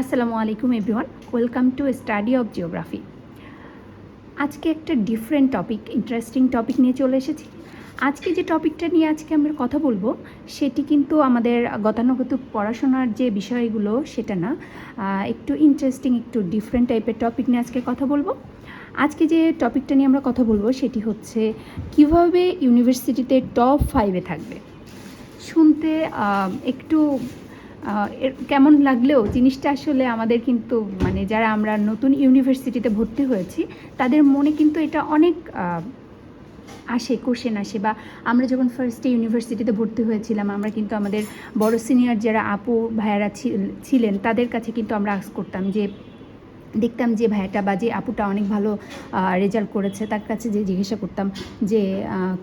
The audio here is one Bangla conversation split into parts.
আসসালামু আলাইকুম everyone, welcome to study of geography. আজকে একটা ডিফারেন্ট টপিক, ইন্টারেস্টিং টপিক নিয়ে চলে এসেছি। আজকে যে টপিকটা নিয়ে আজকে আমরা কথা বলব, সেটি কিন্তু আমাদের গতানুগতিক পড়াশোনার যে বিষয়গুলো, সেটা না একটু ইন্টারেস্টিং, একটু ডিফারেন্ট টাইপের টপিক নিয়ে আজকে কথা বলব। আজকে যে টপিকটা নিয়ে আমরা কথা বলব, সেটি হচ্ছে কীভাবে ইউনিভার্সিটিতে টপ ফাইভে থাকবে। শুনতে একটু কেমন লাগলেও জিনিসটা আসলে আমাদের কিন্তু মানে যারা আমরা নতুন ইউনিভার্সিটিতে ভর্তি হয়েছি, তাদের মনে কিন্তু এটা অনেক আসে কোশ্চেন আসে বা আমরা যখন ফার্স্টে ইউনিভার্সিটিতে ভর্তি হয়েছিলাম, আমরা কিন্তু আমাদের বড় সিনিয়র যারা আপু, ভাইয়ারা ছিল- ছিলেন, তাদের কাছে কিন্তু আমরা আস করতাম যে দেখতাম যে ভাইয়াটা বা যে আপুটা অনেক ভালো রেজাল্ট করেছে, তার কাছে যে জিজ্ঞাসা করতাম যে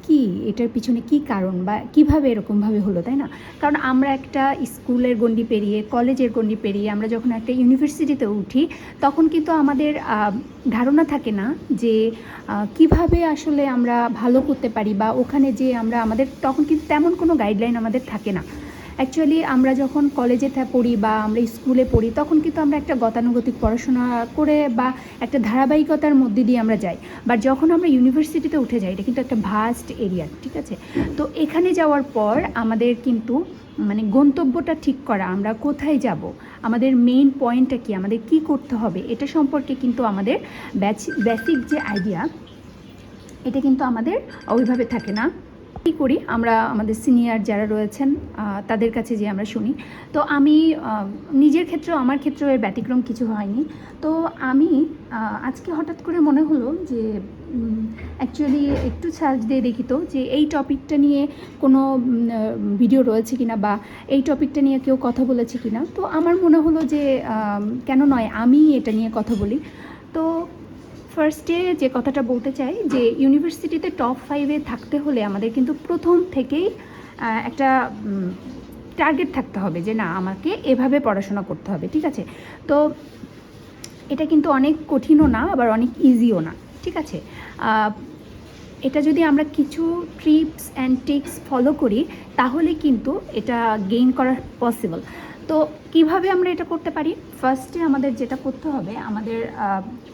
কি এটার পিছনে কি কারণ বা কীভাবে এরকমভাবে হলো, তাই না? কারণ আমরা একটা স্কুলের গণ্ডি পেরিয়ে, কলেজের গণ্ডি পেরিয়ে আমরা যখন একটা ইউনিভার্সিটিতে উঠি, তখন কিন্তু আমাদের ধারণা থাকে না যে কীভাবে আসলে আমরা ভালো করতে পারি বা ওখানে যে আমরা আমাদের, তখন কিন্তু তেমন কোনো গাইডলাইন আমাদের থাকে না। অ্যাকচুয়ালি আমরা যখন কলেজে পড়ি বা আমরা স্কুলে পড়ি, তখন কিন্তু আমরা একটা গতানুগতিক পড়াশোনা করে বা একটা ধারাবাহিকতার মধ্যে দিয়ে আমরা যাই। বাট যখন আমরা ইউনিভার্সিটিতে উঠে যাই, এটা কিন্তু একটা ভাস্ট এরিয়া ঠিক আছে? তো এখানে যাওয়ার পর আমাদের কিন্তু মানে গন্তব্যটা ঠিক করা, আমরা কোথায় যাব, আমাদের মেইন পয়েন্টটা কি, আমাদের কি করতে হবে, এটা সম্পর্কে কিন্তু আমাদের বেসিক যে আইডিয়া এটা কিন্তু আমাদের ওইভাবে থাকে না? কী করি? আমরা আমাদের সিনিয়র যারা রয়েছেন তাদের কাছে যে আমরা শুনি। তো আমি নিজের ক্ষেত্রেও, আমার ক্ষেত্রেও এর ব্যতিক্রম কিছু হয়নি। তো আমি আজকে হঠাৎ করে মনে হলো যে অ্যাকচুয়ালি একটু সার্চ দিয়ে দেখি তো যে, এই টপিকটা নিয়ে কোনো ভিডিও রয়েছে কিনা বা এই টপিকটা নিয়ে কেউ কথা বলেছে কিনা। তো আমার মনে হলো যে কেন নয় আমি এটা নিয়ে কথা বলি। তো ফার্স্টে যে কথাটা বলতে চাই, যে ইউনিভার্সিটিতে টপ ফাইভে থাকতে হলে আমাদের কিন্তু প্রথম থেকেই একটা টার্গেট থাকতে হবে যে না, আমাকে এভাবে পড়াশোনা করতে হবে, ঠিক আছে? তো এটা কিন্তু অনেক কঠিনও না, আবার অনেক ইজিও না, ঠিক আছে? এটা যদি আমরা কিছু ট্রিপস অ্যান্ড টিপস ফলো করি, তাহলে কিন্তু এটা গেইন করা পসিবল তো কীভাবে আমরা এটা করতে পারি? ফার্স্টে আমাদের যেটা করতে হবে, আমাদের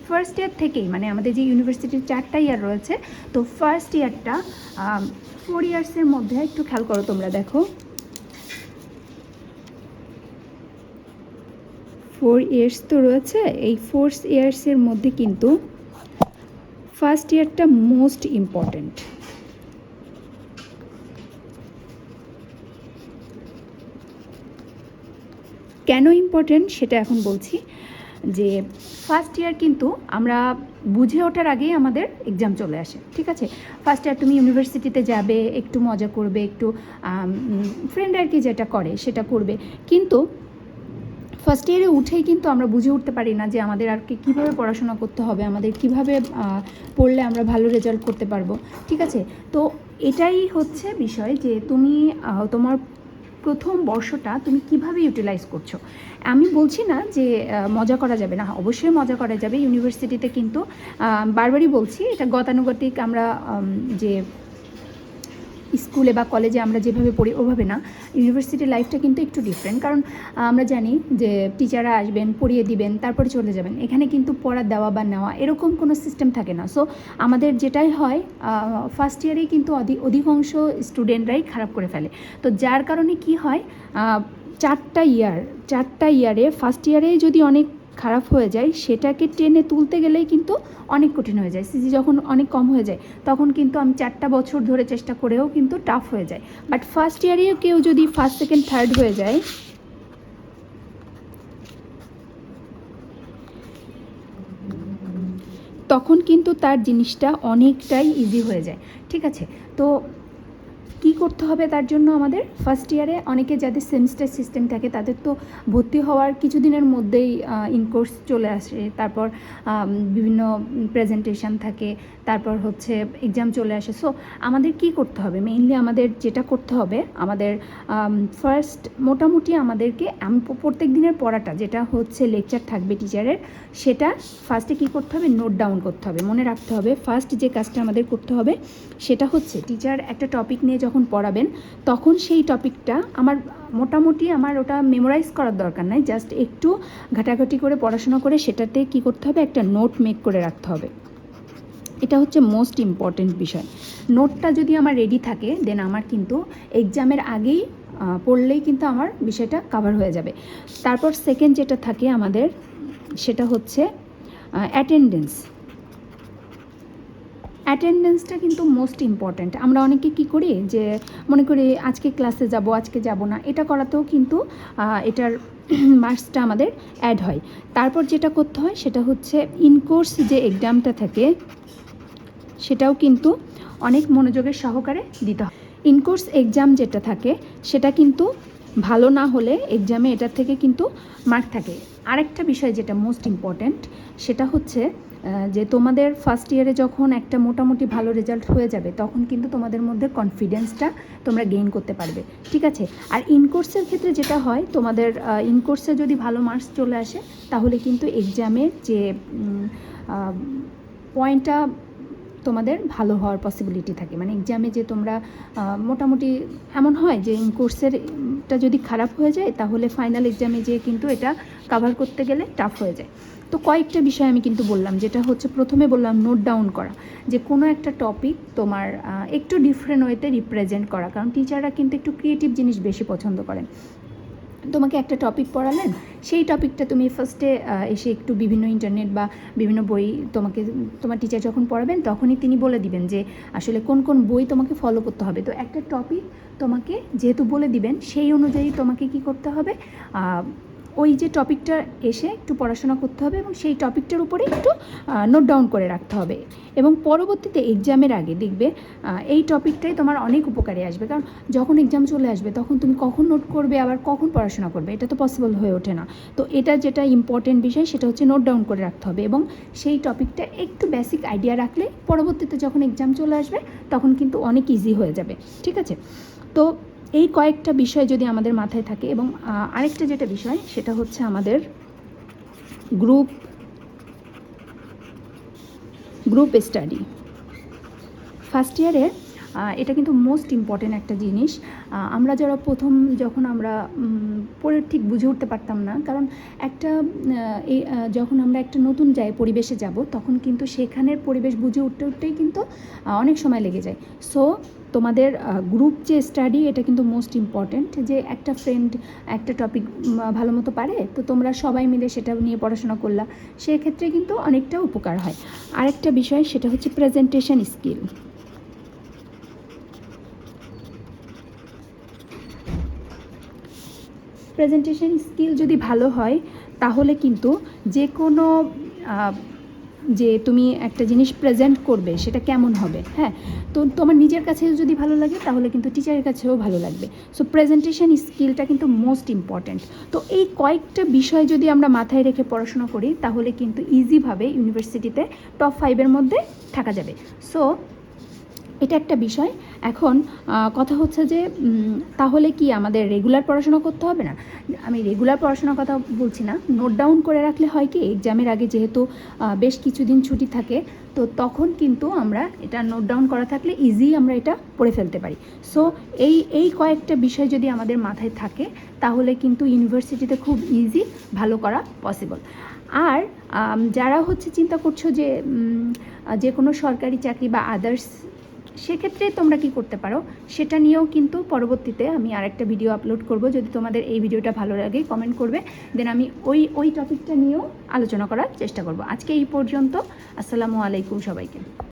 ফার্স্ট ইয়ার থেকেই মানে আমাদের যে ইউনিভার্সিটির চারটা ইয়ার রয়েছে, তো ফার্স্ট ইয়ারটা ফোর ইয়ার্সের মধ্যে একটু খেয়াল করো তোমরা, দেখো। ফোর ইয়ার্স তো রয়েছে, এই ফোর ইয়ার্সের মধ্যে কিন্তু ফার্স্ট ইয়ারটা মোস্ট ইম্পর্ট্যান্ট কেন ইম্পর্ট্যান্ট সেটা এখন বলছি যে ফার্স্ট ইয়ার কিন্তু আমরা বুঝে ওঠার আগেই আমাদের এক্সাম চলে আসে, ঠিক আছে? ফার্স্ট ইয়ার তুমি ইউনিভার্সিটিতে যাবে, একটু মজা করবে, একটু ফ্রেন্ড আর কি যেটা করে সেটা করবে। কিন্তু ফার্স্ট ইয়ারে উঠেই কিন্তু আমরা বুঝে উঠতে পারি না যে আমাদের আর কি কীভাবে পড়াশোনা করতে হবে, আমাদের কীভাবে পড়লে আমরা ভালো রেজাল্ট করতে পারব, ঠিক আছে? তো এটাই হচ্ছে বিষয় যে তুমি তোমার প্রথম বর্ষটা তুমি কীভাবে ইউটিলাইজ করছ? আমি বলছি না যে মজা করা যাবে না। অবশ্যই মজা করা যাবে। ইউনিভার্সিটিতে কিন্তু বারবারই বলছি, এটা গতানুগতিক আমরা যে স্কুলে বা কলেজে আমরা যেভাবে পড়ি ওভাবে না, ইউনিভার্সিটি লাইফটা কিন্তু একটু ডিফারেন্ট কারণ আমরা জানি যে টিচাররা আসবেন, পড়িয়ে দিবেন, তারপরে চলে যাবেন। এখানে কিন্তু পড়া দেওয়া বা নেওয়া এরকম কোনো সিস্টেম থাকে না। সো আমাদের যেটাই হয় ফার্স্ট ইয়ারেই কিন্তু অধি- অধিকাংশ স্টুডেন্টরাই খারাপ করে ফেলে। তো যার কারণে কি হয় চারটা ইয়ার চারটা ইয়ারে ফার্স্ট ইয়ারেই যদি অনেক খারাপ হয়ে যায়, সেটাকে টেনে তুলতে গেলেই কিন্তু অনেক কঠিন হয়ে যায়। সিজি যখন অনেক কম হয়ে যায়, তখন কিন্তু আমি চারটা বছর ধরে চেষ্টা করেও কিন্তু টাফ হয়ে যায়। বাট ফার্স্ট ইয়ারেও কেউ যদি ফার্স্ট সেকেন্ড থার্ড হয়ে যায়, তখন কিন্তু তার জিনিসটা অনেকটাই ইজি হয়ে যায়। ঠিক আছে? তো কি করতে হবে তার জন্য আমাদের ফার্স্ট ইয়ারে অনেকে যাদের সেমিস্টার সিস্টেম থাকে, তাদের তো ভর্তি হওয়ার কিছুদিনের মধ্যেই ইনকোর্স চলে আসে। তারপর বিভিন্ন প্রেজেন্টেশন থাকে, তারপর হচ্ছে এক্সাম চলে আসে। সো আমাদের কি করতে হবে? মেইনলি আমাদের যেটা করতে হবে, আমাদের ফার্স্ট মোটামুটি আমাদেরকে আমি, প্রত্যেক দিনের পড়াটা, যেটা হচ্ছে লেকচার থাকবে টিচারের সেটা ফার্স্টে কি করতে হবে? নোট ডাউন করতে হবে। মনে রাখতে হবে ফার্স্ট যে কাজটা আমাদের করতে হবে, সেটা হচ্ছে টিচার একটা টপিক নিয়ে যখন পড়াবেন, তখন সেই টপিকটা আমার মোটামুটি আমার ওটা মেমোরাইজ করার দরকার নাই। জাস্ট একটু ঘাটাঘাটি করে পড়াশোনা করে সেটাতে কি করতে হবে? একটা নোট মেক করে রাখতে হবে। এটা হচ্ছে মোস্ট ইম্পর্টেন্ট বিষয়। নোটটা যদি আমার রেডি থাকে দেন আমার কিন্তু এক্সামের আগেই পড়লেই কিন্তু আমার বিষয়টা কাভার হয়ে যাবে। তারপর সেকেন্ড যেটা থাকে আমাদের, সেটা হচ্ছে অ্যাটেন্ডেন্স অ্যাটেন্ডেন্সটা কিন্তু মোস্ট ইম্পর্ট্যান্ট আমরা অনেকে কি করি যে, মনে করি আজকে ক্লাসে যাব, আজকে যাব না, এটা করাতেও কিন্তু এটার মার্কসটা আমাদের অ্যাড হয়। তারপর যেটা করতে হয়, সেটা হচ্ছে ইনকোর্স যে এক্সামটা থাকে, সেটাও কিন্তু অনেক মনোযোগের সহকারে দিতে হয়। ইনকোর্স এক্সাম যেটা থাকে, সেটা কিন্তু ভালো না হলে এক্সামে এটার থেকে কিন্তু মার্ক থাকে। আরেকটা বিষয় যেটা মোস্ট ইম্পর্ট্যান্ট সেটা হচ্ছে যে তোমাদের ফার্স্ট ইয়ারে যখন একটা মোটামুটি ভালো রেজাল্ট হয়ে যাবে, তখন কিন্তু তোমাদের মধ্যে কনফিডেন্সটা তোমরা গেইন করতে পারবে। ঠিক আছে? আর ইনকোর্সের ক্ষেত্রে যেটা হয়, তোমাদের ইনকোর্সে যদি ভালো মার্কস চলে আসে, তাহলে কিন্তু এক্সামের যে পয়েন্টটা তোমাদের ভালো হওয়ার পসিবিলিটি থাকে। মানে এক্সামে যে তোমরা মোটামুটি এমন হয় যে কোর্সেরটা যদি খারাপ হয়ে যায়, তাহলে ফাইনাল এক্সামে যে কিন্তু এটা কাভার করতে গেলে টাফ হয়ে যায়। তো কয়েকটা বিষয় আমি কিন্তু বললাম, যেটা হচ্ছে প্রথমে বললাম নোট ডাউন করা। যে কোনো একটা টপিক তোমার একটু ডিফারেন্ট ওয়েতে রিপ্রেজেন্ট করা। কারণ টিচাররা কিন্তু একটু ক্রিয়েটিভ জিনিস বেশি পছন্দ করেন। তোমাকে একটা টপিক পড়ালেন, সেই টপিকটা তুমি ফার্স্টে এসে একটু বিভিন্ন ইন্টারনেট বা বিভিন্ন বই তোমাকে, তোমার টিচার যখন পড়াবেন, তখনই তিনি বলে দিবেন যে আসলে কোন কোন বই তোমাকে ফলো করতে হবে। তো একটা টপিক তোমাকে যেহেতু বলে দিবেন, সেই অনুযায়ী তোমাকে কি করতে হবে? ওই যে টপিকটা এসে একটু পড়াশোনা করতে হবে এবং সেই টপিকটার উপরে একটু নোট ডাউন করে রাখতে হবে। এবং পরবর্তীতে এক্সামের আগে দেখবে এই টপিকটাই তোমার অনেক উপকারে আসবে। কারণ যখন এক্সাম চলে আসবে, তখন তুমি কখন নোট করবে, আবার কখন পড়াশোনা করবে, এটা তো পসিবল হয়ে ওঠে না। তো এটা যেটা ইম্পর্টেন্ট বিষয়, সেটা হচ্ছে নোট ডাউন করে রাখতে হবে এবং সেই টপিকটা একটু বেসিক আইডিয়া রাখলে পরবর্তীতে যখন এক্সাম চলে আসবে, তখন কিন্তু অনেক ইজি হয়ে যাবে। ঠিক আছে? তো এই কয়েকটা বিষয় যদি আমাদের মাথায় থাকে এবং আরেকটা যেটা বিষয় সেটা হচ্ছে আমাদের গ্রুপ গ্রুপ স্টাডি ফার্স্ট ইয়ারে এটা কিন্তু মোস্ট ইম্পর্টেন্ট একটা জিনিস। আমরা যারা প্রথম যখন আমরা পড়ে ঠিক বুঝে উঠতে পারতাম না, কারণ একটা যখন আমরা একটা নতুন যাই পরিবেশে যাব, তখন কিন্তু সেখানের পরিবেশ বুঝে উঠতে উঠতেই কিন্তু অনেক সময় লেগে যায়। সো তোমাদের গ্রুপ যে স্টাডি এটা কিন্তু মোস্ট ইম্পর্ট্যান্ট যে একটা ফ্রেন্ড একটা টপিক ভালো মতো পারে, তো তোমরা সবাই মিলে সেটা নিয়ে পড়াশোনা করলা। সেক্ষেত্রে কিন্তু অনেকটা উপকার হয়। আরেকটা বিষয়, সেটা হচ্ছে প্রেজেন্টেশন স্কিল প্রেজেন্টেশন স্কিল যদি ভালো হয়, তাহলে কিন্তু যে কোনো যে তুমি একটা জিনিস প্রেজেন্ট করবে, সেটা কেমন হবে হ্যাঁ? তো তোমার নিজের কাছেও যদি ভালো লাগে, তাহলে কিন্তু টিচারের কাছেও ভালো লাগবে। সো প্রেজেন্টেশন স্কিলটা কিন্তু মোস্ট ইম্পর্ট্যান্ট তো এই কয়েকটা বিষয় যদি আমরা মাথায় রেখে পড়াশোনা করি, তাহলে কিন্তু ইজিভাবে ইউনিভার্সিটিতে টপ ফাইভের মধ্যে থাকা যাবে। সো এটা একটা বিষয়। এখন কথা হচ্ছে যে তাহলে কি আমাদের রেগুলার পড়াশোনা করতে হবে না? আমি রেগুলার পড়াশোনার কথা বলছি না। নোট ডাউন করে রাখলে হয় কি এক্সামের আগে যেহেতু বেশ কিছুদিন ছুটি থাকে, তো তখন কিন্তু আমরা এটা নোট ডাউন করা থাকলে ইজি আমরা এটা পড়ে ফেলতে পারি। সো এই এই কয়েকটা বিষয় যদি আমাদের মাথায় থাকে, তাহলে কিন্তু ইউনিভার্সিটিতে খুব ইজি ভালো করা পসিবল আর যারা হচ্ছে চিন্তা করছ যে যে কোনো সরকারি চাকরি বা আদার্স সেক্ষেত্রে তোমরা কি করতে পারো, সেটা নিয়েও কিন্তু পরবর্তীতে আমি আরেকটা ভিডিও আপলোড করব। যদি তোমাদের এই ভিডিওটা ভালো লাগে কমেন্ট করবে দেন আমি ওই ওই টপিকটা নিয়েও আলোচনা করার চেষ্টা করব। আজকে এই পর্যন্ত, আসসালামু আলাইকুম সবাইকে।